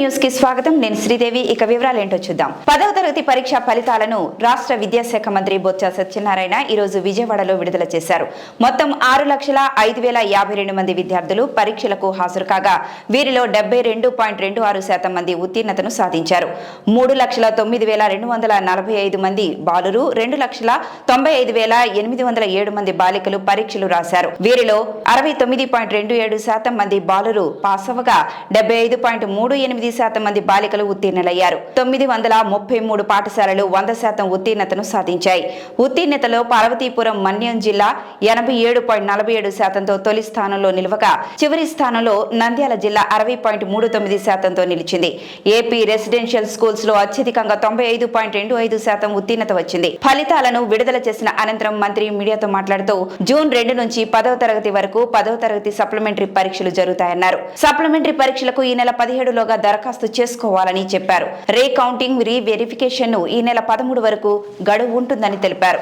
న్యూస్కి స్వాగతం. నేను శ్రీదేవి. ఇక వివరాలు ఏంటో చూద్దాం. పదవ తరగతి పరీక్ష ఫలితాలను రాష్ట్ర విద్యాశాఖ మంత్రి బొత్స సత్యనారాయణ ఈ రోజు విజయవాడలో విడుదల చేశారు. మొత్తం ఆరు లక్షల ఐదు వేల యాభై రెండు మంది విద్యార్థులు పరీక్షలకు హాజరు కాగా వీరిలో డెబ్బై రెండు పాయింట్ రెండు ఆరు శాతం మంది ఉత్తీర్ణతను సాధించారు. మూడు లక్షల తొమ్మిది వేల రెండు వందల నలభై ఐదు మంది బాలురు రెండు లక్షల తొంభై ఐదు వేల ఎనిమిది వందల ఏడు మంది బాలికలు పరీక్షలు రాశారు. వీరిలో అరవై తొమ్మిది పాయింట్ రెండు ఏడు శాతం మంది బాలురు పాస్ అవ్వగా డెబ్బై ఐదు పాయింట్ మూడు ఎనిమిది శాతం మంది బాలికలు ఉత్తీర్ణులయ్యారు. తొమ్మిది వందల ముప్పై మూడు పాఠశాలలు వంద శాతం ఉత్తీర్ణతను సాధించాయి. ఉత్తీర్ణతలో పార్వతీపురం మన్యం జిల్లా ఎనభై ఏడు పాయింట్ నలభై ఏడు శాతంతో తొలి స్థానంలో నిలవగా చివరి స్థానంలో నంద్యాల జిల్లా అరవై పాయింట్ మూడు తొమ్మిది శాతంతో నిలిచింది. ఏపీ రెసిడెన్షియల్ స్కూల్స్లో అత్యధికంగా తొంభై ఐదు పాయింట్ రెండు ఐదు శాతం ఉత్తీర్ణత వచ్చింది. ఫలితాలను విడుదల చేసిన అనంతరం మంత్రి మీడియాతో మాట్లాడుతూ జూన్ రెండు నుంచి పదవ తరగతి వరకు పదవ తరగతి సప్లిమెంటరీ పరీక్షలు జరుగుతాయన్నారు. సప్లిమెంటరీ పరీక్షలకు ఈ నెల పదిహేడులోగా దరఖాస్తు దరఖాస్తు చేసుకోవాలని చెప్పారు. రే కౌంటింగ్ రీ వెరిఫికేషన్ను ఈ నెల పదమూడు వరకు గడువు ఉంటుందని తెలిపారు.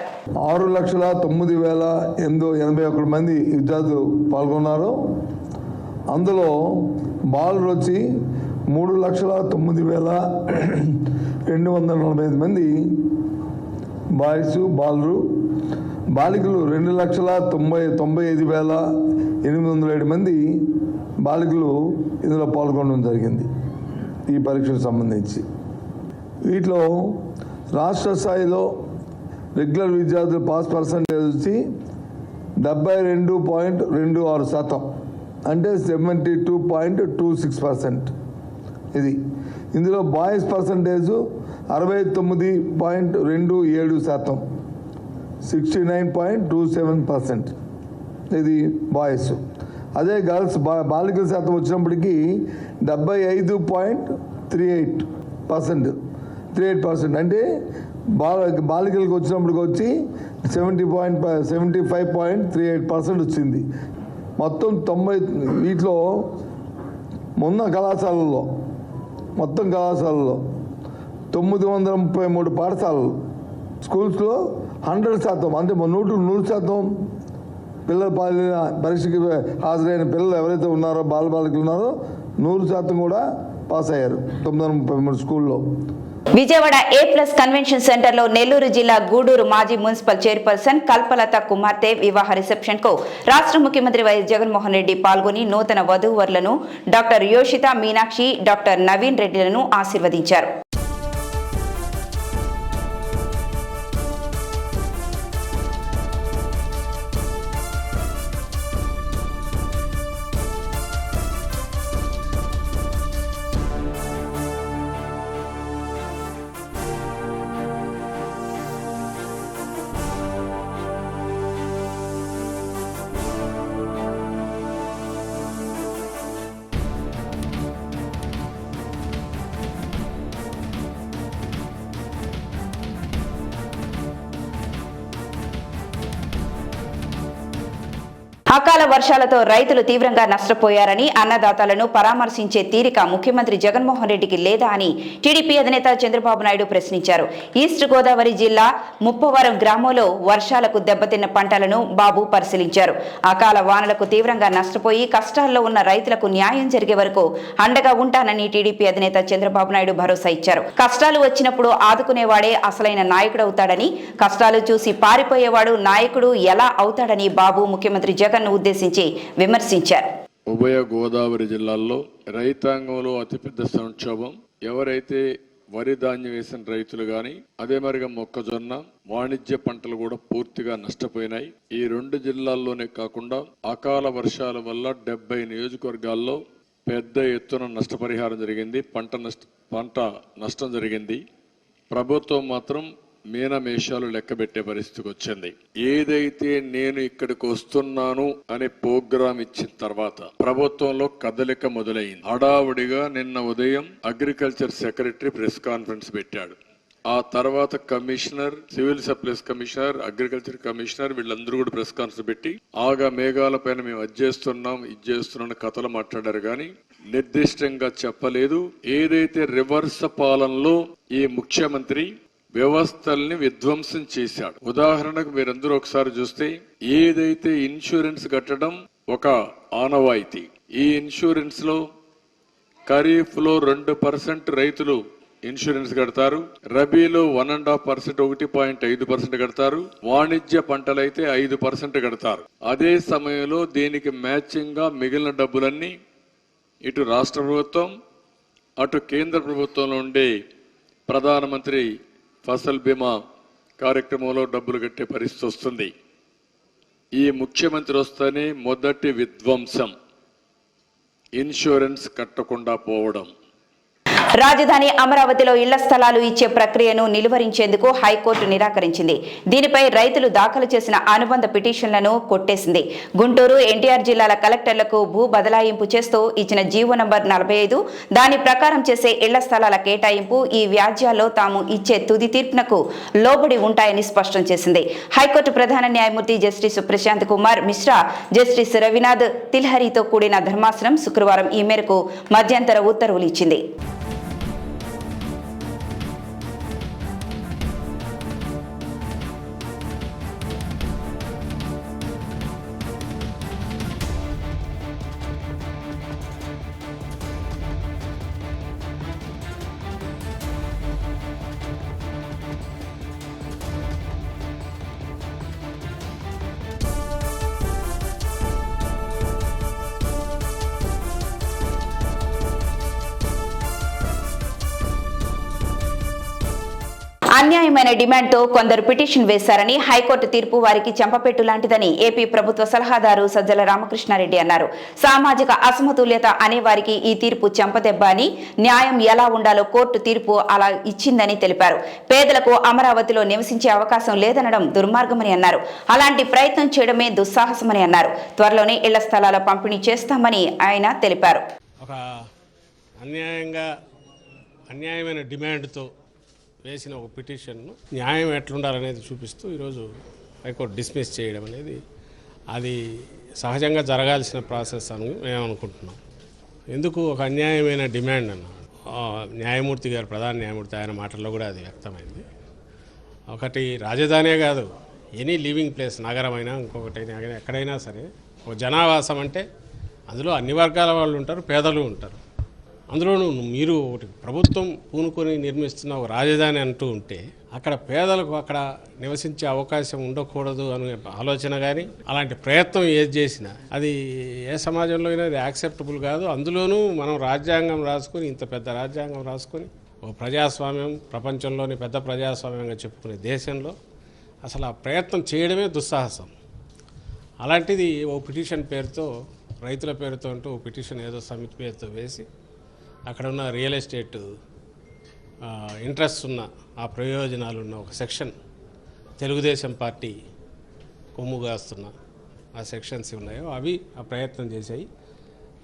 ఆరు లక్షల తొమ్మిది వేల ఎనిమిది ఎనభై ఒకటి మంది విద్యార్థులు పాల్గొన్నారు. అందులో బాలురు వచ్చి మూడు లక్షల తొమ్మిది వేల రెండు వందల నలభై ఐదు మంది బాయ్స్ బాలురు బాలికలు రెండు లక్షల తొంభై తొంభై ఐదు వేల ఎనిమిది వందల ఏడు మంది బాలికలు ఇందులో పాల్గొనడం జరిగింది. ఈ పరీక్షకు సంబంధించి. వీటిలో రాష్ట్ర స్థాయిలో రెగ్యులర్ విద్యార్థులు పాస్ పర్సంటేజ్ వచ్చి డెబ్బై రెండు పాయింట్ రెండు ఆరు శాతం. అంటే seventy two point two six percent. ఇది. ఇందులో బాయ్స్ పర్సంటేజు అరవై తొమ్మిది పాయింట్ రెండు ఏడు శాతం. Sixty nine point two seven percent. ఇది బాయ్స్. అదే గర్ల్స్ బా బాలికల శాతం వచ్చినప్పటికీ డెబ్బై ఐదు point three eight percent. Three eight percent. అంటే బాల బాలికలకు వచ్చినప్పటికి వచ్చి seventy point seventy five point three eight percent వచ్చింది. మొత్తం తొంభై వీటిలో మొన్న కళాశాలల్లో మొత్తం కళాశాలలో తొమ్మిది వందల ముప్పై మూడు పాఠశాలలు. స్కూల్స్లో హండ్రెడ్ శాతం. అంటే నూటు నూరు శాతం పిల్లలు పాలిన పరీక్షకి హాజరైన పిల్లలు ఎవరైతే ఉన్నారో బాలబాలికలు ఉన్నారో నూరు శాతం కూడా పాస్ అయ్యారు. తొమ్మిది వందల ముప్పై మూడు స్కూల్లో. విజయవాడ ఏ ప్లస్ కన్వెన్షన్ సెంటర్లో నెల్లూరు జిల్లా గూడూరు మాజీ మున్సిపల్ చైర్పర్సన్ కల్పలత కుమార్తె వివాహ రిసెప్షన్కు రాష్ట్ర ముఖ్యమంత్రి వైఎస్ జగన్మోహన్ రెడ్డి పాల్గొని నూతన వధూవరులను డాక్టర్ యోషిత మీనాక్షి డాక్టర్ నవీన్ రెడ్డిలను ఆశీర్వదించారు. అకాల వర్షాలతో రైతులు తీవ్రంగా నష్టపోయారని అన్నదాతలను పరామర్శించే తీరిక ముఖ్యమంత్రి జగన్మోహన్ రెడ్డికి లేదా అని టీడీపీ అధినేత చంద్రబాబు నాయుడు ప్రశ్నించారు. ఈస్ట్ గోదావరి జిల్లా ముప్పవరం గ్రామంలో వర్షాలకు దెబ్బతిన్న పంటలను బాబు పరిశీలించారు. అకాల వానలకు తీవ్రంగా నష్టపోయి కష్టాల్లో ఉన్న రైతులకు న్యాయం జరిగే వరకు అండగా ఉంటానని టీడీపీ అధినేత చంద్రబాబు నాయుడు భరోసా ఇచ్చారు. కష్టాలు వచ్చినప్పుడు ఆదుకునేవాడే అసలైన నాయకుడవుతాడని కష్టాలు చూసి పారిపోయేవాడు నాయకుడు ఎలా అవుతాడని బాబు ముఖ్యమంత్రి జగన్ ను ఉద్దేశించి విమర్శించారు. ఉభయ గోదావరి జిల్లాల్లో రైతాంగంలో అతిపెద్ద సంక్షోభం. ఎవరైతే వరి ధాన్యం వేసిన రైతులు గాని అదే మరిగా మొక్కజొన్న వాణిజ్య పంటలు కూడా పూర్తిగా నష్టపోయినాయి. ఈ రెండు జిల్లాల్లోనే కాకుండా అకాల వర్షాల వల్ల డెబ్బై నియోజకవర్గాల్లో పెద్ద ఎత్తున నష్టపరిహారం జరిగింది. పంట నష్ట పంట నష్టం జరిగింది. ప్రభుత్వం మాత్రం మీనమేషాలు లెక్కబెట్టే పరిస్థితికి వచ్చింది. ఏదైతే నేను ఇక్కడికి వస్తున్నాను అనే ప్రోగ్రామ్ ఇచ్చిన తర్వాత ప్రభుత్వంలో కదలిక మొదలైంది. హడావుడిగా నిన్న ఉదయం అగ్రికల్చర్ సెక్రటరీ ప్రెస్ కాన్ఫరెన్స్ పెట్టాడు. ఆ తర్వాత commissioner civil supplies commissioner agriculture commissioner వీళ్ళందరూ కూడా ప్రెస్ కాన్ఫరెన్స్ పెట్టి ఆగా మేఘాల పైన మేము అది చేస్తున్నాం ఇది చేస్తున్నాం కథలు మాట్లాడారు కానీ నిర్దిష్టంగా చెప్పలేదు. ఏదైతే రివర్స్ పాలనలో ఈ ముఖ్యమంత్రి వ్యవస్థల్ని విధ్వంసం చేశాడు. ఉదాహరణకు మీరందరూ ఒకసారి చూస్తే ఏదైతే ఇన్సూరెన్స్ కట్టడం ఒక ఆనవాయితీ ఈ ఇన్సూరెన్స్లో ఖరీఫ్లో రెండు పర్సెంట్ రైతులు ఇన్సూరెన్స్ కడతారు రబీలో వన్ అండ్ హాఫ్ పర్సెంట్ ఒకటి పాయింట్ ఐదు పర్సెంట్ కడతారు వాణిజ్య పంటలైతే ఐదు పర్సెంట్ కడతారు. అదే సమయంలో దీనికి మ్యాచింగ్గా మిగిలిన డబ్బులన్నీ ఇటు రాష్ట్ర ప్రభుత్వం అటు కేంద్ర ప్రభుత్వంలో ఉండే ప్రధానమంత్రి ఫసల్ బీమా కార్యక్రమంలో డబ్బులు కట్టే పరిస్థితి వస్తుంది. ఈ ముఖ్యమంత్రి వస్తేనే మొదటి విధ్వంసం. ఇన్సూరెన్స్ కట్టకుండా పోవడం. రాజధాని అమరావతిలో ఇళ్ళ స్థలాలు ఇచ్చే ప్రక్రియను నిలువరించేందుకు హైకోర్టు నిరాకరించింది. దీనిపై రైతులు దాఖలు చేసిన అనుబంధ పిటిషన్లను కొట్టేసింది. గుంటూరు ఎన్టీఆర్ జిల్లాల కలెక్టర్లకు భూ బదలాయింపు చేస్తూ ఇచ్చిన జీవో నంబర్ నలభై ఐదు దాని ప్రకారం చేసే ఇళ్ళ స్థలాల కేటాయింపు ఈ వ్యాజ్యాల్లో తాము ఇచ్చే తుది తీర్పునకు లోబడి ఉంటాయని స్పష్టం చేసింది. హైకోర్టు ప్రధాన న్యాయమూర్తి జస్టిస్ ప్రశాంత్ కుమార్ మిశ్రా జస్టిస్ రవినాథ్ తిల్హరితో కూడిన ధర్మాసనం శుక్రవారం ఈ మేరకు మధ్యంతర ఉత్తర్వులు ఇచ్చింది. అన్యాయమైన డిమాండ్తో కొందరు పిటిషన్ వేశారని హైకోర్టు తీర్పు వారికి చెంపపెట్టు లాంటిదని ఏపీ ప్రభుత్వ సలహాదారు సజ్జల రామకృష్ణారెడ్డి అన్నారు. సామాజిక అసమతుల్యత అనే వారికి ఈ తీర్పు చెంపదెబ్బ అని న్యాయం ఎలా ఉండాలో కోర్టు తీర్పు అలా ఇచ్చిందని తెలిపారు. పేదలకు అమరావతిలో నివసించే అవకాశం లేదనడం దుర్మార్గమని అన్నారు. అలాంటి ప్రయత్నం చేయడమే దుస్సాహసమని అన్నారు. త్వరలోనే ఇళ్ళ స్థలాల పంపిణీ చేస్తామని ఆయన తెలిపారు. అన్యాయంగా అన్యాయమైన డిమాండ్తో వేసిన ఒక పిటిషన్ను న్యాయం ఎట్లుండాలనేది చూపిస్తూ ఈరోజు హైకోర్టు డిస్మిస్ చేయడం అనేది అది సహజంగా జరగాల్సిన ప్రాసెస్ అని మేము అనుకుంటున్నాం. ఎందుకు ఒక అన్యాయమైన డిమాండ్ అన్న? న్యాయమూర్తి గారు ప్రధాన న్యాయమూర్తి ఆయన మాటల్లో కూడా అది వ్యక్తమైంది. ఒకటి రాజధానే కాదు ఎనీ లివింగ్ ప్లేస్ నగరమైనా ఇంకొకటి ఎక్కడైనా సరే ఒక జనావాసం అంటే అందులో అన్ని వర్గాల వాళ్ళు ఉంటారు పేదలు ఉంటారు. అందులోనూ మీరు ఒకటి ప్రభుత్వం పూనుకొని నిర్మిస్తున్న ఒక రాజధాని అంటూ ఉంటే అక్కడ పేదలకు అక్కడ నివసించే అవకాశం ఉండకూడదు అనే ఆలోచన కానీ అలాంటి ప్రయత్నం ఏది చేసినా అది ఏ సమాజంలో అయినా అది యాక్సెప్టబుల్ కాదు. అందులోనూ మనం రాజ్యాంగం రాసుకొని ఇంత పెద్ద రాజ్యాంగం రాసుకొని ఒక ప్రజాస్వామ్యం ప్రపంచంలోని పెద్ద ప్రజాస్వామ్యంగా చెప్పుకునే దేశంలో అసలు ఆ ప్రయత్నం చేయడమే దుస్సాహసం. అలాంటిది ఓ పిటిషన్ పేరుతో రైతుల పేరుతో అంటూ ఓ పిటిషన్ ఏదో సమితి పేరుతో వేసి అక్కడ ఉన్న రియల్ ఎస్టేట్ ఇంట్రెస్ట్ ఉన్న ఆ ప్రయోజనాలు ఉన్న ఒక సెక్షన్ తెలుగుదేశం పార్టీ కొమ్ముగాస్తున్న ఆ సెక్షన్స్ ఉన్నాయో అవి ఆ ప్రయత్నం చేశాయి.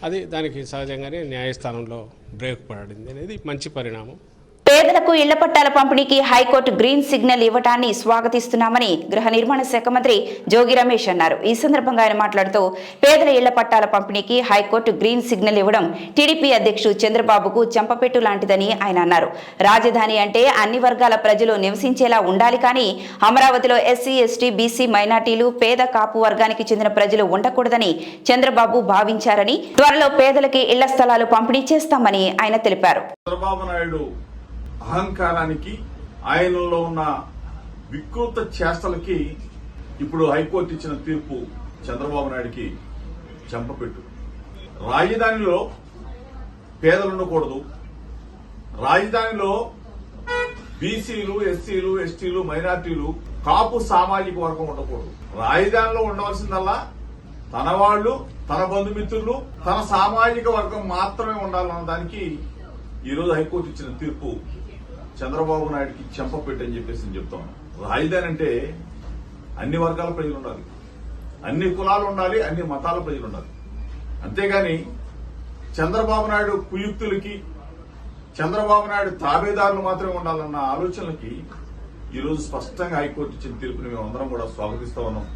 అది దానికి సహజంగానే న్యాయస్థానంలో బ్రేక్ పడింది అనేది మంచి పరిణామం. పేదలకు ఇళ్ళ పట్టాల పంపిణీకి హైకోర్టు గ్రీన్ సిగ్నల్ ఇవ్వటాన్ని స్వాగతిస్తున్నామని గృహ నిర్మాణ శాఖ మంత్రి జోగి రమేష్ అన్నారు. ఈ సందర్భంగా ఆయన మాట్లాడుతూ పేదల ఇళ్ళ పట్టాల పంపిణీకి హైకోర్టు గ్రీన్ సిగ్నల్ ఇవ్వడం టీడీపీ అధ్యక్షుడు చంద్రబాబుకు చెంపపెట్టు లాంటిదని ఆయన అన్నారు. రాజధాని అంటే అన్ని వర్గాల ప్రజలు నివసించేలా ఉండాలి కానీ అమరావతిలో ఎస్సీ ఎస్టీ బీసీ మైనార్టీలు పేద కాపు వర్గానికి చెందిన ప్రజలు ఉండకూడదని చంద్రబాబు భావించారని త్వరలో పేదలకి ఇళ్ళ స్థలాలు పంపిణీ చేస్తామని ఆయన తెలిపారు. చంద్రబాబు నాయుడు అహంకారానికి ఆయనలో ఉన్న వికృత చేష్టలకి ఇప్పుడు హైకోర్టు ఇచ్చిన తీర్పు చంద్రబాబు నాయుడికి చెంపపెట్టు. రాజధానిలో పేదలు ఉండకూడదు. రాజధానిలో బీసీలు ఎస్సీలు ఎస్టీలు మైనార్టీలు కాపు సామాజిక వర్గం ఉండకూడదు. రాజధానిలో ఉండవలసిందల్లా తన వాళ్ళు తన బంధుమిత్రులు తన సామాజిక వర్గం మాత్రమే ఉండాలన్న దానికి ఈరోజు హైకోర్టు ఇచ్చిన తీర్పు చంద్రబాబు నాయుడికి చెంపపెట్టని చెప్పేసి నేను చెప్తాను. రాజధాని అంటే అన్ని వర్గాల ప్రజలు ఉండాలి అన్ని కులాలు ఉండాలి అన్ని మతాల ప్రజలు ఉండాలి అంతేగాని చంద్రబాబు నాయుడు కుయుక్తులకి చంద్రబాబు నాయుడు తాబేదారులు మాత్రమే ఉండాలన్న ఆలోచనలకి ఈరోజు స్పష్టంగా హైకోర్టు ఇచ్చిన తీర్పుని మేము అందరం కూడా స్వాగతిస్తా ఉన్నాం.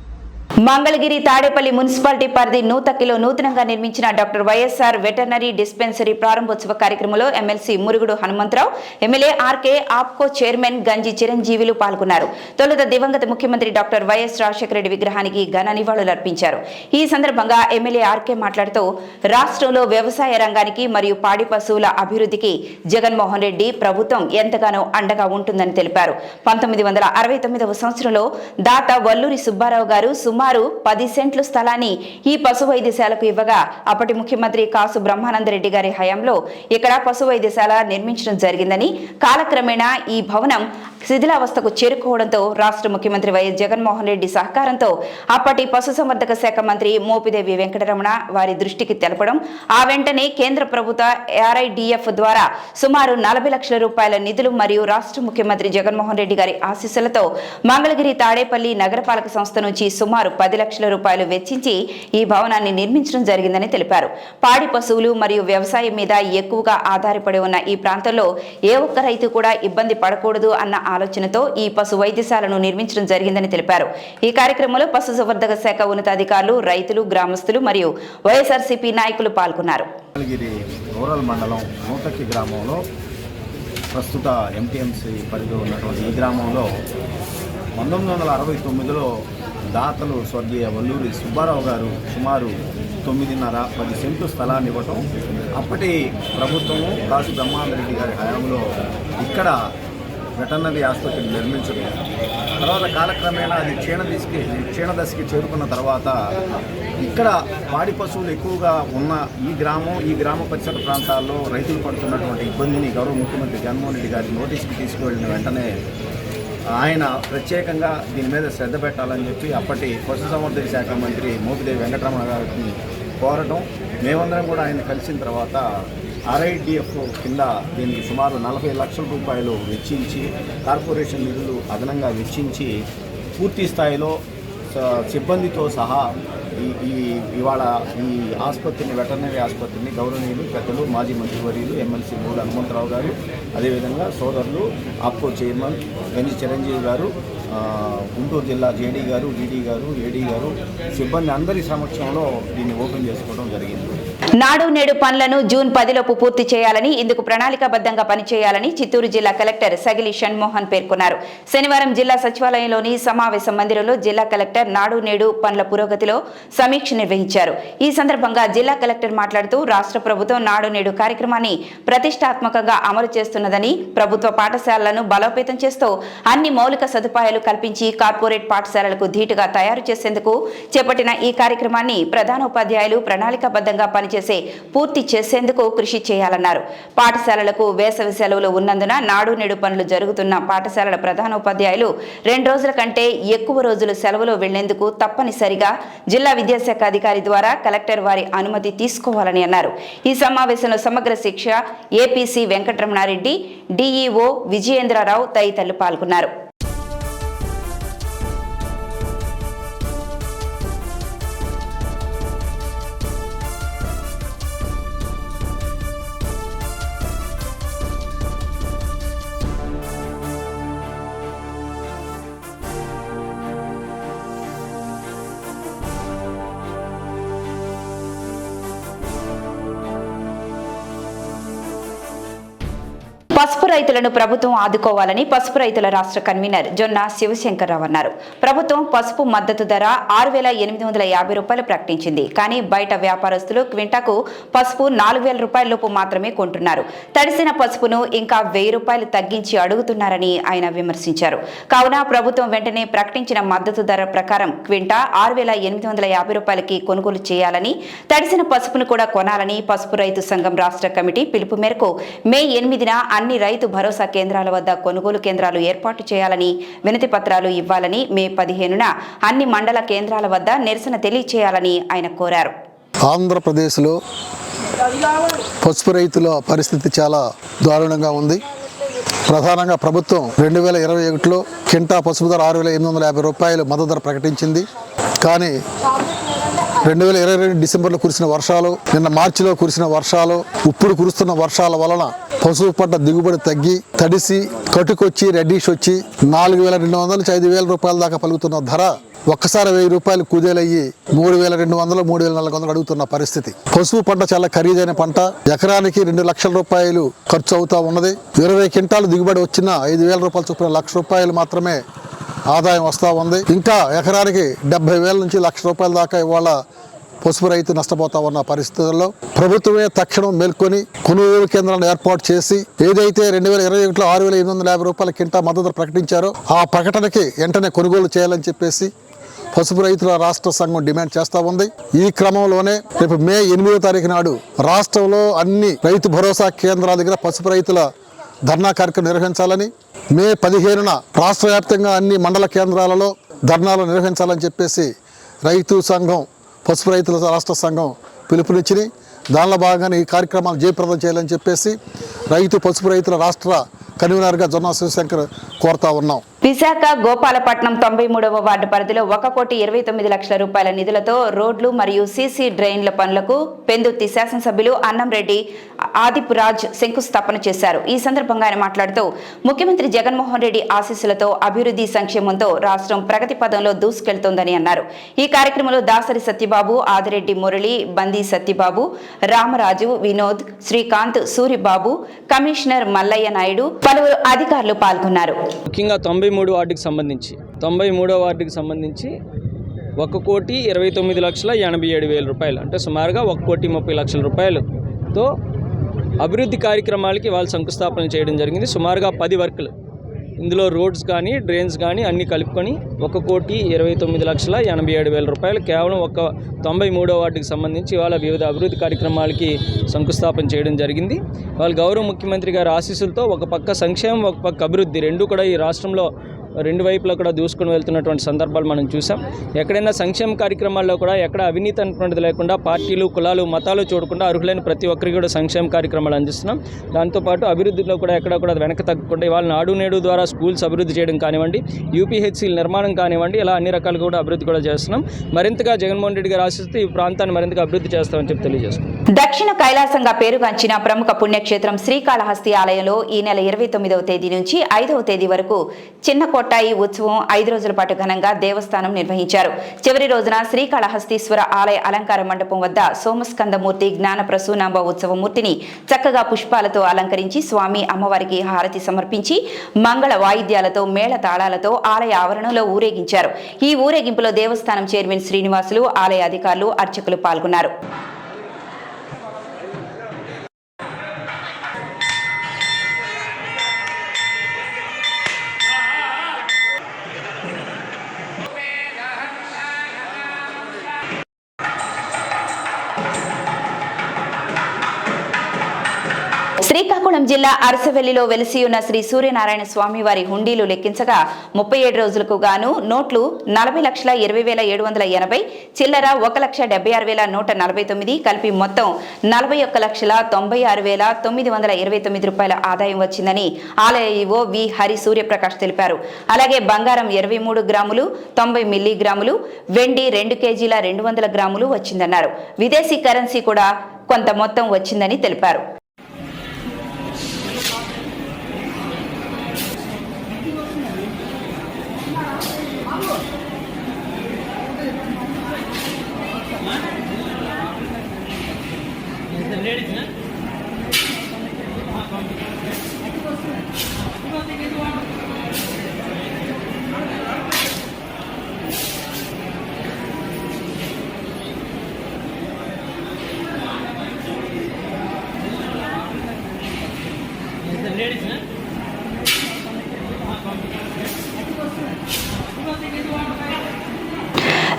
మంగళగిరి తాడేపల్లి మున్సిపాలిటీ పరిధి నూతకిలో నూతనంగా నిర్మించిన డాక్టర్ వైఎస్ఆర్ వెటర్నరీ డిస్పెన్సరీ ప్రారంభోత్సవ కార్యక్రమంలో MLC Murugudu Hanumantharao MLA RK APCO chairman Ganji చిరంజీవిలు పాల్గొన్నారు. తొలుత దివంగత ముఖ్యమంత్రి డాక్టర్ వైఎస్ రాజశేఖర రెడ్డి విగ్రహానికి ఘన నివాళులర్పించారు ఈ సందర్భంగా ఎమ్మెల్యే ఆర్కే మాట్లాడుతూ రాష్ట్రంలో వ్యవసాయ రంగానికి మరియు పాడి పశువుల అభివృద్ధికి జగన్మోహన్ రెడ్డి ప్రభుత్వం ఎంతగానో అండగా ఉంటుందని తెలిపారు. పంతొమ్మిది వందల అరవై తొమ్మిదవ సంవత్సరంలో దాత వల్లూరి సుబ్బారావు గారు సుమారు పది సెంట్లు స్థలాన్ని ఈ పశు వైద్యశాలకు ఇవ్వగా అప్పటి ముఖ్యమంత్రి కాసు బ్రహ్మానందరెడ్డి గారి హయాంలో ఇక్కడ పశు వైద్యశాల నిర్మించడం జరిగిందని కాలక్రమేణా ఈ భవనం శిథిలావస్థకు చేరుకోవడంతో రాష్ట్ర ముఖ్యమంత్రి వైఎస్ జగన్మోహన్ రెడ్డి సహకారంతో అప్పటి పశుసంవర్ధక శాఖ మంత్రి మోపిదేవి వెంకటరమణ వారి దృష్టికి తెలపడం ఆ వెంటనే కేంద్ర ప్రభుత్వ ఆర్ఐడిఎఫ్ ద్వారా సుమారు నలభై లక్షల రూపాయల నిధులు మరియు రాష్ట్ర ముఖ్యమంత్రి జగన్మోహన్ రెడ్డి గారి ఆశీస్సులతో మంగళగిరి తాడేపల్లి నగరపాలక సంస్థ నుంచి సుమారు పది లక్షల రూపాయలు వెచ్చించి ఈ భవనాన్ని నిర్మించడం జరిగిందని తెలిపారు. పాడి పశువులు మరియు వ్యవసాయం మీద ఎక్కువగా ఆధారపడి ఉన్న ఈ ప్రాంతంలో ఏ ఒక్క రైతు కూడా ఇబ్బంది పడకూడదు అన్న ఆలోచనతో ఈ పశు వైద్యశాలను నిర్మించడం జరిగిందని తెలిపారు. ఈ కార్యక్రమంలో పశుసంవర్ధక శాఖ ఉన్నతాధికారులు రైతులు గ్రామస్తులు మరియు వైఎస్ఆర్సీపీ నాయకులు పాల్గొన్నారు. రూరల్ మండలం నూతకి గ్రామంలో ప్రస్తుత ఎంటీఎంసీ పరిధిలో ఉన్నటువంటి ఈ గ్రామంలో పంతొమ్మిది వందల అరవై తొమ్మిదిలో దాతలు స్వర్గీయ వల్లూరి సుబ్బారావు గారు సుమారు తొమ్మిదిన్నర పది సెంట్లు స్థలాన్ని ఇవ్వటం అప్పటి ప్రభుత్వము కాసు బ్రహ్మాందరెడ్డి గారి హయాంలో ఇక్కడ వెటర్నరీ ఆసుపత్రి నిర్మించడం. తర్వాత కాలక్రమేణా అది క్షీణ దశకి క్షీణ దశకి చేరుకున్న తర్వాత ఇక్కడ పాడి పశువులు ఎక్కువగా ఉన్న ఈ గ్రామం ఈ గ్రామ పరిసర ప్రాంతాల్లో రైతులు పడుతున్నటువంటి ఇబ్బందిని గౌరవ ముఖ్యమంత్రి జగన్మోహన్ రెడ్డి గారి నోటీస్కి తీసుకువెళ్ళిన వెంటనే ఆయన ప్రత్యేకంగా దీని మీద శ్రద్ధ పెట్టాలని చెప్పి అప్పటి పశుసంవర్ధక శాఖ మంత్రి మోపిదేవి వెంకటరమణ గారిని కోరటం. మేమందరం కూడా ఆయన కలిసిన తర్వాత ఆర్ఐడిఎఫ్ కింద దీనికి సుమారు నలభై లక్షల రూపాయలు వెచ్చించి కార్పొరేషన్ నిధులు అదనంగా వెచ్చించి పూర్తి స్థాయిలో సిబ్బందితో సహా ఈ ఈ ఇవాళ ఈ ఆసుపత్రిని వెటర్నరీ ఆసుపత్రిని గౌరవనీయులు పెద్దలు మాజీ మంత్రివర్యులు ఎమ్మెల్సీ మూడు హనుమంతరావు గారు అదేవిధంగా సోదరులు ఆప్కో చైర్మన్ గంజి చిరంజీవి గారు గుంటూరు జిల్లా జేడీ గారు డీడీ గారు ఏడీ గారు సిబ్బంది అందరి సమక్షంలో దీన్ని ఓపెన్ చేసుకోవడం జరిగింది. నాడు నేడు పనులను జూన్ పదిలోపు పూర్తి చేయాలని ఇందుకు ప్రణాళికాబద్ధంగా పనిచేయాలని చిత్తూరు జిల్లా కలెక్టర్ సగిలి షణ్మోహన్ పేర్కొన్నారు. శనివారం జిల్లా సచివాలయంలోని సమావేశ మందిరంలో జిల్లా కలెక్టర్ నాడు నేడు పనుల పురోగతిలో సమీక్ష నిర్వహించారు. ఈ సందర్భంగా జిల్లా కలెక్టర్ మాట్లాడుతూ రాష్ట్ర ప్రభుత్వం నాడు నేడు కార్యక్రమాన్ని ప్రతిష్టాత్మకంగా అమలు చేస్తున్నదని ప్రభుత్వ పాఠశాలలను బలోపేతం చేస్తూ అన్ని మౌలిక సదుపాయాలు కల్పించి కార్పొరేట్ పాఠశాలలకు ధీటుగా తయారు చేసేందుకు చేపట్టిన ఈ కార్యక్రమాన్ని ప్రధానోపాధ్యాయులు ప్రణాళికాబద్ధంగా పనిచేసే పూర్తి చేసేందుకు కృషి చేయాలన్నారు. పాఠశాలలకు వేసవి సెలవులు ఉన్నందున నాడు నేడు పనులు జరుగుతున్న పాఠశాలల ప్రధానోపాధ్యాయులు రెండు రోజుల కంటే ఎక్కువ రోజులు సెలవులో వెళ్ళేందుకు తప్పనిసరిగా జిల్లా విద్యాశాఖ అధికారి ద్వారా కలెక్టర్ వారి అనుమతి తీసుకోవాలని అన్నారు. ఈ సమావేశంలో సమగ్ర శిక్ష ఏపీసీ వెంకటరమణారెడ్డి డీఈఓ విజయేంద్రరావు తదితరులు పాల్గొన్నారు. రైతులను ప్రభుత్వం ఆదుకోవాలని పసుపు రైతుల రాష్ట్ర కన్వీనర్ జొన్న శివశంకర్రావు అన్నారు. ప్రభుత్వం పసుపు మద్దతు ధర ఆరు వేల ఎనిమిది వందల యాభై రూపాయలు ప్రకటించింది. కానీ బయట వ్యాపారస్తులు క్వింటాకు పసుపు నాలుగు వేల రూపాయల లోపు మాత్రమే కొంటున్నారు. తడిసిన పసుపును ఇంకా వెయ్యి రూపాయలు తగ్గించి అడుగుతున్నారని ఆయన విమర్శించారు. కావున ప్రభుత్వం వెంటనే ప్రకటించిన మద్దతు ధర ప్రకారం క్వింటా ఆరు వేల ఎనిమిది వందల యాభై రూపాయలకి కొనుగోలు చేయాలని తడిసిన పసుపును కూడా కొనాలని పసుపు రైతు సంఘం రాష్ట్ర కమిటీ పిలుపు మేరకు మే ఎనిమిదిన అన్ని రైతు భరోసా కేంద్రాల వద్ద కొనుగోలు కేంద్రాలు ఏర్పాటు చేయాలని వినతి పత్రాలు ఇవ్వాలని మే పదిహేనున అన్ని మండల కేంద్రాల వద్ద నిరసన తెలియచేయాలని ఆయన కోరారు. ఆంధ్రప్రదేశ్లో పసుపు రైతుల పరిస్థితి చాలా దారుణంగా ఉంది. ప్రధానంగా ప్రభుత్వం రెండు వేల ఇరవై ఒకటిలో కింటా పసుపు ధర ఆరు వేల ఎనిమిది వందల యాభై రూపాయలు మద్దతు ధర ప్రకటించింది. కానీ రెండు వేల ఇరవై రెండు డిసెంబర్లో కురిసిన వర్షాలు నిన్న మార్చిలో కురిసిన వర్షాలు ఇప్పుడు కురుస్తున్న వర్షాల వలన పసుపు పంట దిగుబడి తగ్గి తడిసి కటుకొచ్చి రెడ్డిష్ వచ్చి నాలుగు వేల రెండు వందల నుంచి ఐదు వేల రూపాయల దాకా పలుకుతున్న ధర ఒక్కసారి వెయ్యి రూపాయలు కుదేలయ్యి మూడు వేల రెండు వందలు మూడు వేల నాలుగు వందలు అడుగుతున్న పరిస్థితి. పసుపు పంట చాలా ఖరీదైన పంట. ఎకరానికి రెండు లక్షల రూపాయలు ఖర్చు అవుతా ఉన్నది. ఇరవై క్వింటాలు దిగుబడి వచ్చిన ఐదు వేల రూపాయలు చొప్పున లక్ష రూపాయలు మాత్రమే ఆదాయం వస్తూ ఉంది. ఇంకా ఎకరానికి డెబ్బై వేల నుంచి లక్ష రూపాయల దాకా ఇవాళ పసుపు రైతు నష్టపోతా ఉన్న పరిస్థితుల్లో ప్రభుత్వమే తక్షణం మేల్కొని కొనుగోలు కేంద్రాలను ఏర్పాటు చేసి ఏదైతే రెండు వేల ఇరవై ఒకటిలో ఆరు వేల ఎనిమిది వందల యాభై రూపాయల కింటా మద్దతు ప్రకటించారో ఆ ప్రకటనకి వెంటనే కొనుగోలు చేయాలని చెప్పేసి పసుపు రైతుల రాష్ట్ర సంఘం డిమాండ్ చేస్తూ ఉంది. ఈ క్రమంలోనే రేపు మే ఎనిమిదో తారీఖు నాడు రాష్ట్రంలో అన్ని రైతు భరోసా కేంద్రాల దగ్గర పసుపు రైతుల ధర్నా కార్యక్రమం నిర్వహించాలని మే పదిహేనున రాష్ట్ర వ్యాప్తంగా అన్ని మండల కేంద్రాలలో ధర్నాలు నిర్వహించాలని చెప్పేసి రైతు సంఘం పసుపు రైతుల రాష్ట్ర సంఘం పిలుపునిచ్చి దానిలో భాగంగానే ఈ కార్యక్రమాలు జయప్రదం చేయాలని చెప్పేసి రైతు పసుపు రైతుల రాష్ట్ర కన్వీనర్గా జొన్నా శివశంకర్ కోరుతా ఉన్నాం. విశాఖ గోపాలపట్నం తొంభై మూడవ వార్డు పరిధిలో ఒక కోటి ఇరవై తొమ్మిది లక్షల రూపాయల నిధులతో రోడ్లు మరియు సీసీ డ్రైన్ల పనులకు పెందుర్తి శాసనసభ్యులు అన్నంరెడ్డి ఆదిపురాజ్ శంకుస్థాపన చేశారు. ఈ సందర్భంగా ఆయన మాట్లాడుతూ ముఖ్యమంత్రి జగన్మోహన్ రెడ్డి ఆశీస్సులతో అభివృద్ధి సంక్షేమంతో రాష్ట్రం ప్రగతి పదంలో దూసుకెళ్తోందని అన్నారు. ఈ కార్యక్రమంలో దాసరి సత్యబాబు ఆదిరెడ్డి మురళి బందీ సత్యబాబు రామరాజు వినోద్ శ్రీకాంత్ సూరిబాబు కమిషనర్ మల్లయ్య నాయుడు పలువురు అధికారులు పాల్గొన్నారు. ముఖ్యంగా తొంభై మూడు వార్డుకి సంబంధించి తొంభై మూడో వార్డుకి సంబంధించి ఒక కోటి ఇరవై తొమ్మిది లక్షల ఎనభై ఏడు వేల రూపాయలు అంటే సుమారుగా ఒక కోటి ముప్పై లక్షల రూపాయలుతో అభివృద్ధి కార్యక్రమాలకి వాళ్ళు శంకుస్థాపన చేయడం జరిగింది. సుమారుగా పది వర్కులు. ఇందులో రోడ్స్ కానీ డ్రైన్స్ కానీ అన్నీ కలుపుకొని ఒక కోటి ఇరవై తొమ్మిది లక్షల ఎనభై ఏడు వేల రూపాయలు కేవలం ఒక తొంభై మూడో వార్డుకి సంబంధించి వాళ్ళ వివిధ అభివృద్ధి కార్యక్రమాలకి శంకుస్థాపన చేయడం జరిగింది. వాళ్ళ గౌరవ ముఖ్యమంత్రి గారి ఆశీస్సులతో ఒక పక్క సంక్షేమం ఒక పక్క అభివృద్ధి రెండు కూడా ఈ రాష్ట్రంలో రెండు వైపులా కూడా దూసుకొని వెళ్తున్నటువంటి సందర్భాలు మనం చూసాం. ఎక్కడైనా సంక్షేమ కార్యక్రమాల్లో కూడా ఎక్కడ అవినీతి అనేటువంటిది లేకుండా పార్టీలు కులాలు మతాలు చూడకుండా అర్హులైన ప్రతి ఒక్కరికి కూడా సంక్షేమ కార్యక్రమాలు అందిస్తున్నాం. దాంతోపాటు అభివృద్ధిలో కూడా ఎక్కడ కూడా వెనక తగ్గకుండా ఇవాళ నాడు నేడు ద్వారా స్కూల్స్ అభివృద్ధి చేయడం కానివ్వండి యూపీహెచ్సీల నిర్మాణం కానివ్వండి ఇలా అన్ని రకాలుగా కూడా అభివృద్ధి కూడా చేస్తున్నాం. మరింతగా జగన్మోహన్ రెడ్డి గారు ఆశిస్తూ ఈ ప్రాంతాన్ని మరింతగా అభివృద్ధి చేస్తామని చెప్పి తెలియజేస్తున్నాం. దక్షిణ కైలాసంగా పేరుగాంచిన ప్రముఖ పుణ్యక్షేత్రం శ్రీకాళహస్తి ఆలయంలో ఈ నెల ఇరవై తొమ్మిదవ తేదీ నుంచి ఐదవ తేదీ వరకు చిన్న కొట్టాయి ఉత్సవం ఐదు రోజుల పాటు ఘనంగా దేవస్థానం నిర్వహించారు. చివరి రోజున శ్రీకాళహస్తీశ్వర ఆలయ అలంకార మండపం వద్ద సోమస్కందమూర్తి జ్ఞాన ప్రసూనాంబ ఉత్సవమూర్తిని చక్కగా పుష్పాలతో అలంకరించి స్వామి అమ్మవారికి హారతి సమర్పించి మంగళ వాయిద్యాలతో మేళ తాళాలతో ఆలయ ఆవరణలో ఊరేగించారు. ఈ ఊరేగింపులో దేవస్థానం చైర్మన్ శ్రీనివాసులు ఆలయ అధికారులు అర్చకులు పాల్గొన్నారు. శ్రీకాకుళం జిల్లా అరసవెల్లిలో వెలిసి ఉన్న శ్రీ సూర్యనారాయణ స్వామి వారి హుండీలు లెక్కించగా ముప్పై ఏడు రోజులకు గాను నోట్లు నలభై లక్షల ఇరవై వేల ఏడు వందల ఎనభై చిల్లర ఒక లక్ష డెబ్బై ఆరు వేల నూట నలభై తొమ్మిది కలిపి మొత్తం నలభై ఒక్క లక్షల తొంభై ఆరు వేల తొమ్మిది వందల ఇరవై తొమ్మిది రూపాయల ఆదాయం వచ్చిందని ఆలయ ఈవో వి హరి సూర్యప్రకాష్ తెలిపారు. అలాగే బంగారం ఇరవై మూడు గ్రాములు తొంభై మిల్లీగ్రాములు వెండి రెండు కేజీల రెండు వందల గ్రాములు వచ్చిందన్నారు. విదేశీ కరెన్సీ కూడా కొంత మొత్తం వచ్చిందని తెలిపారు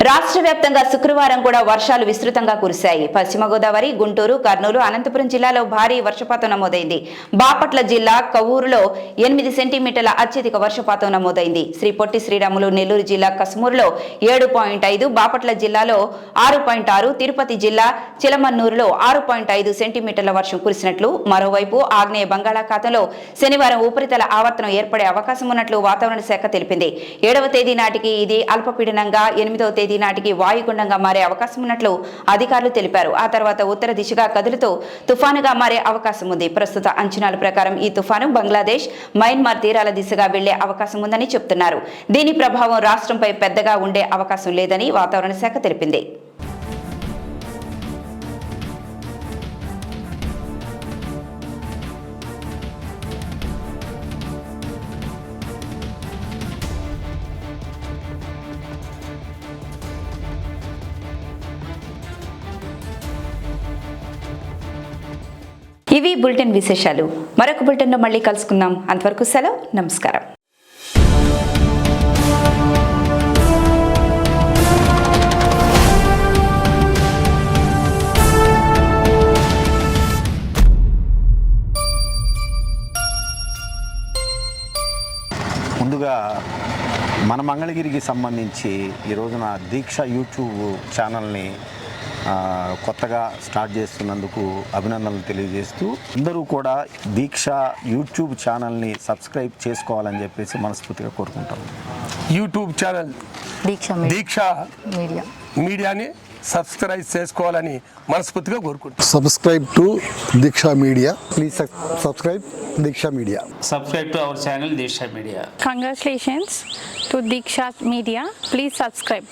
రాష్ట్ర వ్యాప్తంగా శుక్రవారం కూడా వర్షాలు విస్తృతంగా కురిశాయి. పశ్చిమ గోదావరి గుంటూరు కర్నూలు అనంతపురం జిల్లాలో భారీ వర్షపాతం నమోదైంది. బాపట్ల జిల్లా కవూరులో ఎనిమిది సెంటీమీటర్ల అత్యధిక వర్షపాతం నమోదైంది. శ్రీ పొట్టి శ్రీరాములు నెల్లూరు జిల్లా కసుమూరులో ఏడు పాయింట్ ఐదు బాపట్ల జిల్లాలో ఆరు పాయింట్ ఆరు తిరుపతి జిల్లా చిలమన్నూరులో ఆరు పాయింట్ ఐదు సెంటీమీటర్ల వర్షం కురిసినట్లు మరోవైపు ఆగ్నేయ బంగాళాఖాతంలో శనివారం ఉపరితల ఆవర్తనం ఏర్పడే అవకాశం ఉన్నట్లు వాతావరణ శాఖ తెలిపింది. ఏడవ తేదీ నాటికి ఇది అల్పపీడనంగా ఎనిమిదవ తేదీ నాటికి వాయుగుండంగా మారే అవకాశం ఉన్నట్లు అధికారులు తెలిపారు. ఆ తర్వాత ఉత్తర దిశగా కదులుతూ తుఫానుగా మారే అవకాశం ఉంది. ప్రస్తుత అంచనాల ప్రకారం ఈ తుఫాను బంగ్లాదేశ్ మయన్మార్ తీరాల దిశగా వెళ్ళే అవకాశం ఉందని చెబుతున్నారు దీని ప్రభావం రాష్ట్రంపై పెద్దగా ఉండే అవకాశం లేదని వాతావరణ శాఖ తెలిపింది. ఇవి బులెటిన్ విశేషాలు. మరొక బులెటిన్లో మళ్ళీ కలుసుకుందాం. అంతవరకు సెలవు నమస్కారం. ముందుగా మన మంగళగిరికి సంబంధించి ఈ రోజున దీక్ష యూట్యూబ్ ఛానల్ని కొత్తగా స్టార్ట్ చేస్తున్నందుకు అభినందనలు తెలియజేస్తూ అందరూ కూడా దీక్ష యూట్యూబ్ ఛానల్ని సబ్స్క్రైబ్ చేసుకోవాలని చెప్పేసి మనస్ఫూర్తిగా కోరుకుంటాం. YouTube channel Deeksha media. Deeksha media. మీడియాని సబ్స్క్రైబ్ చేసుకోవాలని మనస్ఫూర్తిగా కోరుకుంటున్నాను subscribe to Deeksha media please subscribe Deeksha media subscribe to our channel Desha Media. Congratulations to Deeksha media please subscribe